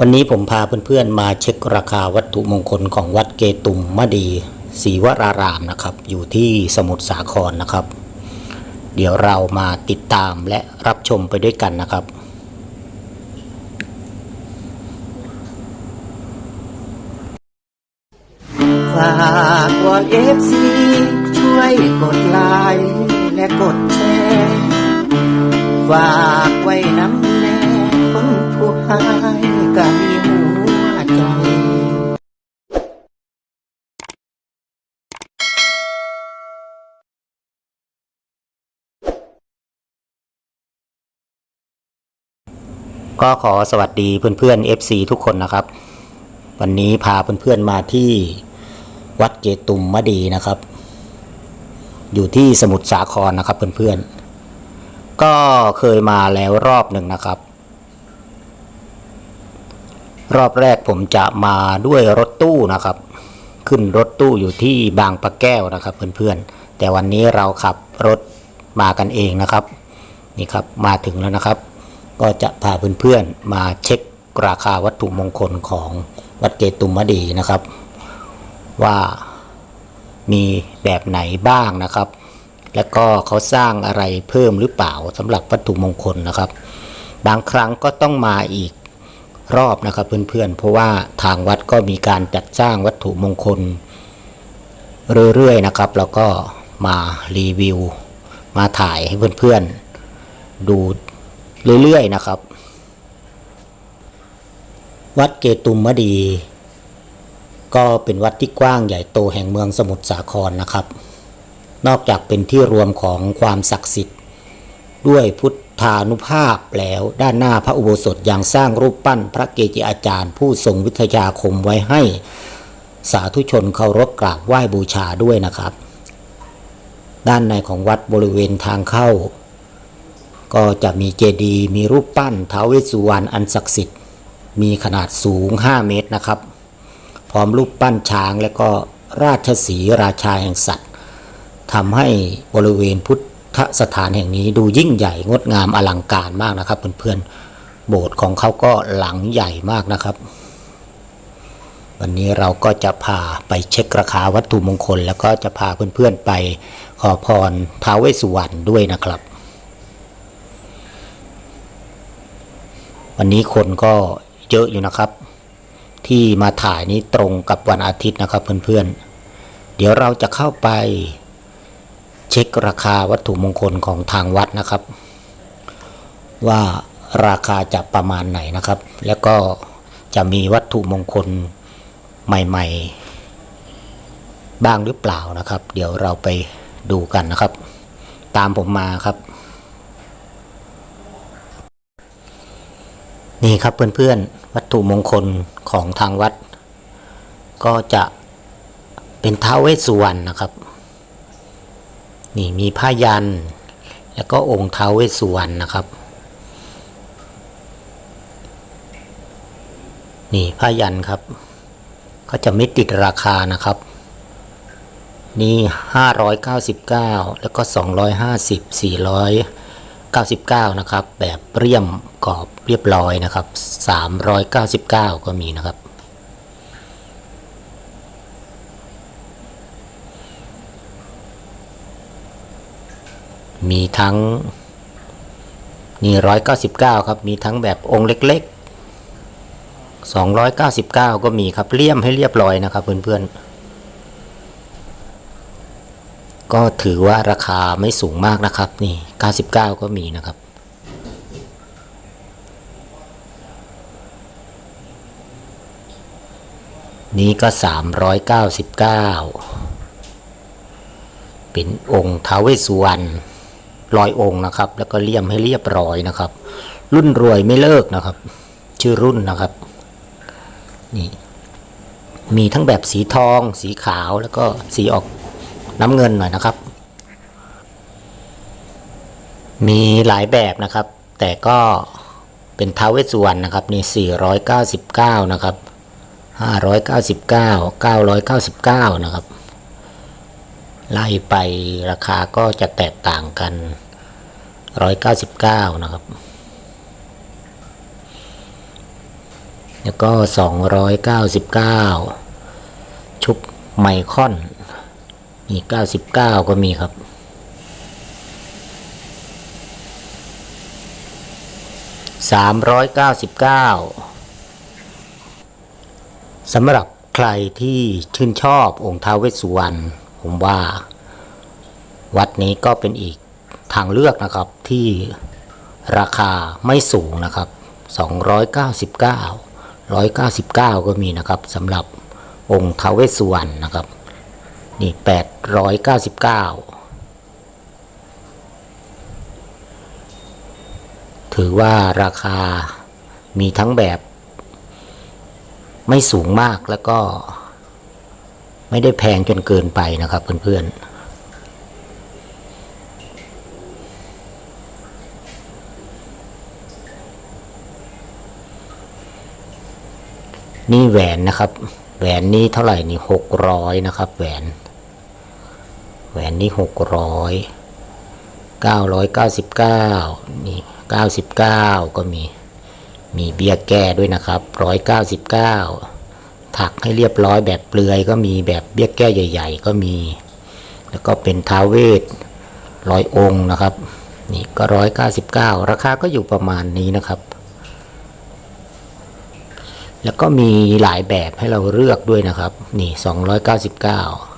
วันนี้ผมพาเพื่อนๆมาเช็คราคาวัตถุมงคลของวัดเกตุมมดีศรีวรารามนะครับ อยู่ที่สมุทรสาครนะครับ เดี๋ยวเรามาติดตามและรับชมไปด้วยกันนะครับ ฝากวอนเอฟซีช่วยกดไลค์และกดแชร์ฝาก ก็ขอสวัสดีเพื่อนๆ FC ทุกคนนะครับ วันนี้พาเพื่อนๆมาที่วัดเกตุมมดีนะครับ อยู่ที่สมุทรสาครนะครับเพื่อนๆ ก็เคยมาแล้วรอบหนึ่งนะครับ รอบแรกผมจะมาด้วยรถตู้นะครับ ขึ้นรถตู้อยู่ที่บางปะแก้วนะครับเพื่อนๆ แต่วันนี้เราขับรถมากันเองนะครับ นี่ครับมาถึงแล้วนะครับ ก็จะพาเพื่อนๆมาเช็คราคาวัตถุมงคลของวัดเกตุมดีนะครับ ว่ามีแบบไหนบ้างนะครับ แล้วก็เขาสร้างอะไรเพิ่มหรือเปล่าสำหรับวัตถุมงคลนะครับ บางครั้งก็ต้องมาอีกรอบนะครับเพื่อนๆ เพราะว่าทางวัดก็มีการจัดสร้างวัตถุมงคล เรื่อยๆนะครับ แล้วก็มารีวิว มาถ่ายให้เพื่อนๆ ดู เรื่อยๆนะครับ วัดเกตุมมดี ก็เป็นวัดที่กว้างใหญ่โตแห่งเมืองสมุทรสาครนะครับ นอกจากเป็นที่รวมของความศักดิ์สิทธิ์ ด้วยพุทธานุภาพแล้วด้านหน้าพระอุโบสถยังสร้างรูปปั้นพระเกจิอาจารย์ผู้ทรงวิทยาคมไว้ให้สาธุชนเคารพกราบไหว้บูชาด้วยนะครับ ด้านในของวัดบริเวณทางเข้า ก็จะมีเจดีย์มีรูปปั้นท้าวเวสสุวรรณอันศักดิ์สิทธิ์ มีขนาดสูง 5 เมตรนะครับ พร้อมรูปปั้นช้างและก็ราชสีราชาแห่งสัตว์ทำให้บริเวณพุทธสถานแห่งนี้ดูยิ่งใหญ่งดงามอลังการมากนะครับเพื่อนๆโบสถ์ของเขาก็หลังใหญ่มากนะครับ วันนี้เราก็จะพาไปเช็คราคาวัตถุมงคล แล้วก็จะพาเพื่อนๆไปขอพรท้าวเวสสุวรรณด้วยนะครับ วันนี้คนก็เยอะอยู่นะครับ ที่มาถ่ายนี้ตรงกับวันอาทิตย์นะครับเพื่อนๆ เดี๋ยวเราจะเข้าไปเช็คราคาวัตถุมงคลของทางวัดนะครับ ว่าราคาจะประมาณไหนนะครับ แล้วก็จะมีวัตถุมงคลใหม่ ๆ บ้างหรือเปล่านะครับ เดี๋ยวเราไปดูกันนะครับ ตามผมมาครับ นี่ครับเพื่อนๆ วัตถุมงคลของทางวัด ก็จะเป็นท้าวเวสสุวรรณนะครับ นี่มีผ้ายัน แล้วก็องค์ท้าวเวสสุวรรณนะครับ นี่ผ้ายันครับ ก็จะไม่ติดราคานะครับ นี่ 599 แล้วก็ 250 99 นะครับ แบบเรียมกรอบเรียบร้อยนะครับ 399 ก็มีนะครับ มีทั้งนี่199 ครับ มีทั้งแบบองค์เล็กๆ 299 ก็มีครับเลี่ยมให้เรียบร้อยนะครับเพื่อนๆ ก็ถือว่าราคาไม่สูงมากนะครับ นี่ 99 ก็มีนะครับ นี้ก็ 399 เป็นองค์ทาวเวสุวรรณร้อยองค์นะครับ แล้วก็เลี่ยมให้เรียบร้อยนะครับ รุ่นรวยไม่เลิกนะครับ ชื่อรุ่นนะครับ นี่ มีทั้งแบบสีทอง สีขาวแล้วก็สีออก น้ำเงินหน่อยนะครับ มีหลายแบบนะครับ แต่ก็เป็นท้าวเวสสุวรรณนะครับนี่499 นะครับ 599 999 นะครับ ไล่ไปราคาก็จะแตกต่างกัน 199 นะครับ แล้วก็สองร้อยเก้าสิบเก้าชุบไมคอน นี่เก้าสิบเก้าก็มีครับ สามร้อยเก้าสิบเก้าสำหรับใครที่ชื่นชอบองค์ท้าวเวสสุวรรณผมว่า วัดนี้ก็เป็นอีกทางเลือกนะครับที่ราคาไม่สูงนะครับ 299 199 ก็มีนะครับสำหรับองค์ท้าวเวสสุวรรณนะครับ นี่899ถือว่าราคามีทั้งแบบ ไม่สูงมากแล้วก็ ไม่ได้แพงจนเกินไปนะครับเพื่อนๆนี่แหวนนะครับ แหวนนี้เท่าไหร่นี่หกร้อยนะครับ แหวน หวนนี้หกร้อยเก้าร้อยเก้าสิบเก้านี่เก้าสิบเก้าก็มี มีเบี้ยแก้ด้วยนะครับร้อยเก้าสิบเก้าถักให้เรียบร้อยแบบเปลือยก็มีแบบเบี้ยแก้ใหญ่ ๆ ก็มี แล้วก็เป็นท้าเวทร้อยองค์นะครับ นี่ก็ร้อยเก้าสิบเก้าราคาก็อยู่ประมาณนี้นะครับแล้วก็มีหลายแบบให้เราเลือกด้วยนะครับ นี่ 299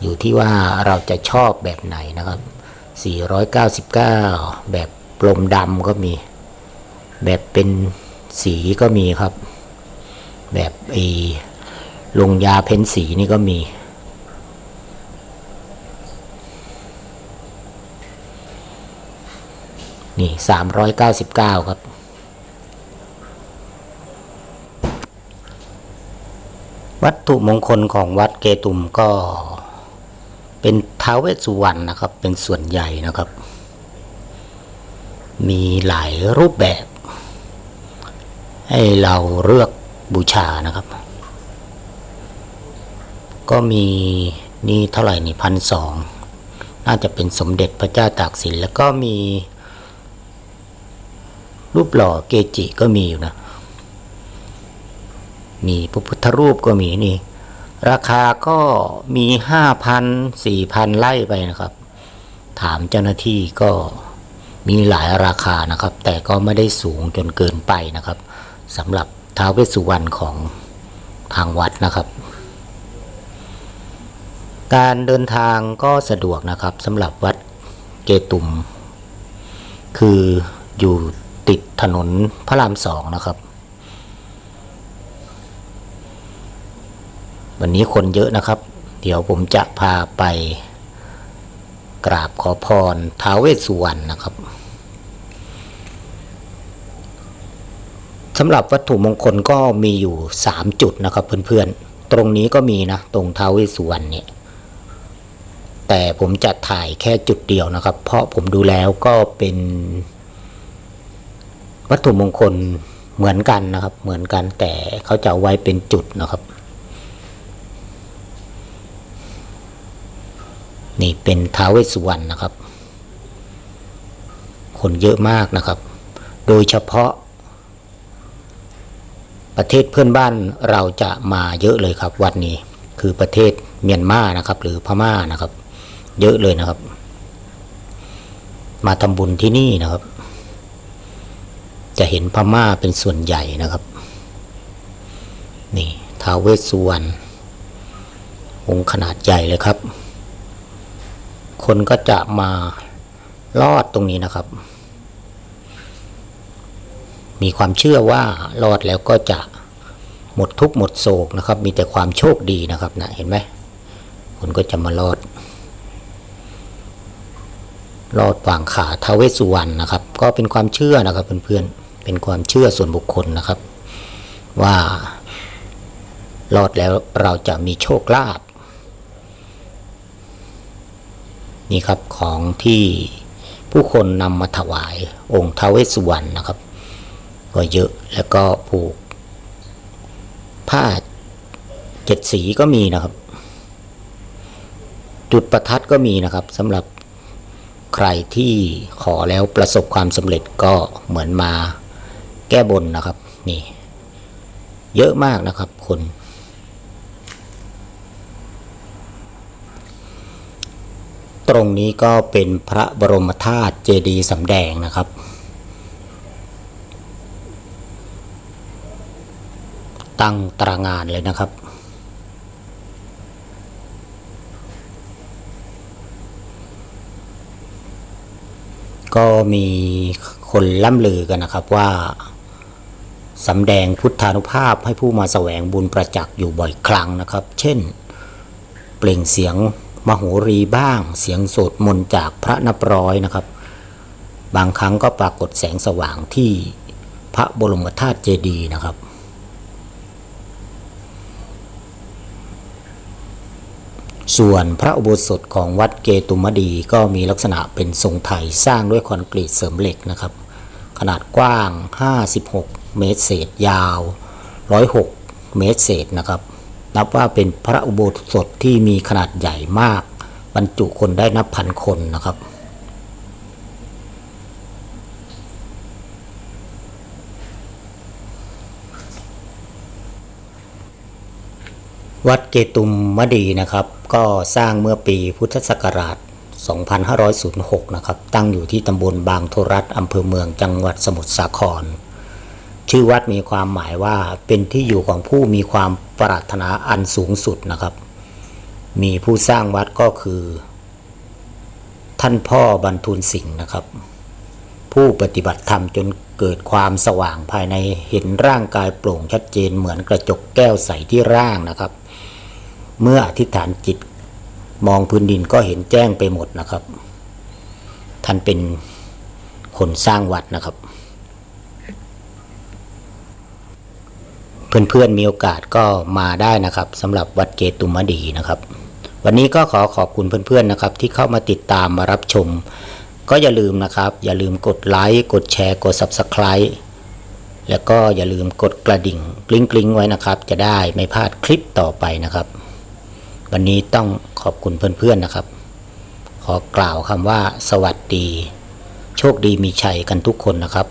อยู่ที่ว่าเราจะชอบแบบไหนนะครับ 499 แบบปลมดำก็มี แบบเป็นสีก็มีครับ แบบไอ้ลงยาเพ้นสีนี่ก็มี นี่ 399 ครับวัตถุมงคลของวัดเกตุมก็ เป็นท้าวเวสสุวรรณนะครับ เป็นส่วนใหญ่นะครับ มีหลายรูปแบบ ให้เราเลือกบูชานะครับ ก็มีนี่เท่าไหร่นี่พันสองน่าจะเป็นสมเด็จพระเจ้าตากสิน แล้วก็มี รูปหล่อเกจิก็มีอยู่นะ มีพระพุทธรูปก็มีนี่ ราคาก็มีห้าพันสี่พันไล่ไปนะครับ ถามเจ้าหน้าที่ก็มีหลายราคานะครับ แต่ก็ไม่ได้สูงจนเกินไปนะครับสำหรับท้าวเวสสุวรรณของทางวัดนะครับ การเดินทางก็สะดวกนะครับสำหรับวัดเกตุม คืออยู่ติดถนนพระรามสองนะครับ วันนี้คนเยอะนะครับ เดี๋ยวผมจะพาไป กราบขอพรท้าวเวสสุวรรณนะครับสำหรับวัตถุมงคลก็มีอยู่ 3 จุดนะครับเพื่อนๆ ตรงนี้ก็มีนะ ตรงท้าวเวสสุวรรณเนี่ย แต่ผมจะถ่ายแค่จุดเดียวนะครับ เพราะผมดูแล้วก็เป็น วัตถุมงคลเหมือนกันนะครับ เหมือนกันแต่เขาจะเอาไว้เป็นจุดนะครับ นี่เป็นท้าวเวสสุวรรณนะครับ คนเยอะมากนะครับ โดยเฉพาะ ประเทศเพื่อนบ้านเราจะมาเยอะเลยครับวันนี้คือประเทศเมียนมานะครับ หรือพม่านะครับ เยอะเลยนะครับ มาทำบุญที่นี่นะครับ จะเห็นพม่าเป็นส่วนใหญ่นะครับ นี่ท้าวเวสสุวรรณองค์ขนาดใหญ่เลยครับ คนก็จะมาลอดตรงนี้นะครับ มีความเชื่อว่ารอดแล้วก็จะหมดทุกข์หมดโศกนะครับ มีแต่ความโชคดีนะครับนะเห็นไหมคนก็จะมาลอดลอดวางขาทาเวสุวรรณนะครับ ก็เป็นความเชื่อนะครับเพื่อนๆเป็นความเชื่อส่วนบุคคลนะครับ ว่ารอดแล้วเราจะมีโชคลาภ นี่ครับของที่ผู้คนนำมาถวายองค์ทาวเวสสุวรรณนะครับ ก็เยอะแล้วก็ผูกผ้าเจ็ดสีก็มีนะครับ จุดประทัดก็มีนะครับสำหรับใครที่ขอแล้วประสบความสำเร็จก็เหมือนมาแก้บนนะครับ นี่ เยอะมากนะครับคน ตรงนี้ก็เป็นพระบรมธาตุเจดีย์สำแดงนะครับ ตั้งตารางานเลยนะครับก็มีคนล่ำลือกันนะครับว่าสำแดงพุทธานุภาพให้ผู้มาแสวงบุญประจักษ์อยู่บ่อยครั้งนะครับ เช่น เปล่งเสียง มโหรีบ้าง เสียงโสดมนต์จากพระนับร้อยนะครับ บางครั้งก็ปรากฏแสงสว่างที่พระบรมธาตุเจดีย์นะครับ ส่วนพระอุโบสถของวัดเกตุมดีก็มีลักษณะเป็นทรงไทยสร้างด้วยคอนกรีตเสริมเหล็กนะครับ ขนาดกว้าง 56 เมตรเศษยาว 106 เมตรเศษนะครับ นับว่าเป็นพระอุโบสถที่มีขนาดใหญ่มาก บรรจุคนได้นับพันคนนะครับ วัดเกตุมมดีนะครับ ก็สร้างเมื่อปีพุทธศักราช 2506 นะครับ ตั้งอยู่ที่ตำบลบางโทรัฐอำเภอเมืองจังหวัดสมุทรสาคร ชื่อวัดมีความหมายว่าเป็นที่อยู่ของผู้มีความปรารถนาอันสูงสุดนะครับ มีผู้สร้างวัดก็คือ ท่านพ่อบรรทุนสิงห์นะครับ ผู้ปฏิบัติธรรมจนเกิดความสว่างภายในเห็นร่างกายโปร่งชัดเจนเหมือนกระจกแก้วใสที่ร่างนะครับ เมื่ออธิษฐานจิตมองพื้นดินก็เห็นแจ้งไปหมดนะครับ ท่านเป็นคนสร้างวัดนะครับ เพื่อนๆมีโอกาสก็มาได้นะครับสำหรับวัดเกตุมดีนะครับ วันนี้ก็ขอขอบคุณเพื่อนๆนะครับ ที่เข้ามาติดตามมารับชม ก็อย่าลืมนะครับ อย่าลืมกดไลค์กดแชร์กด Subscribe แล้วก็อย่าลืมกดกระดิ่งกลิ้งกลิ้งๆไว้นะครับ จะได้ไม่พลาดคลิปต่อไปนะครับ วันนี้ต้องขอบคุณเพื่อนๆนะครับ ขอกล่าวคำว่าสวัสดี โชคดีมีชัยกันทุกคนนะครับ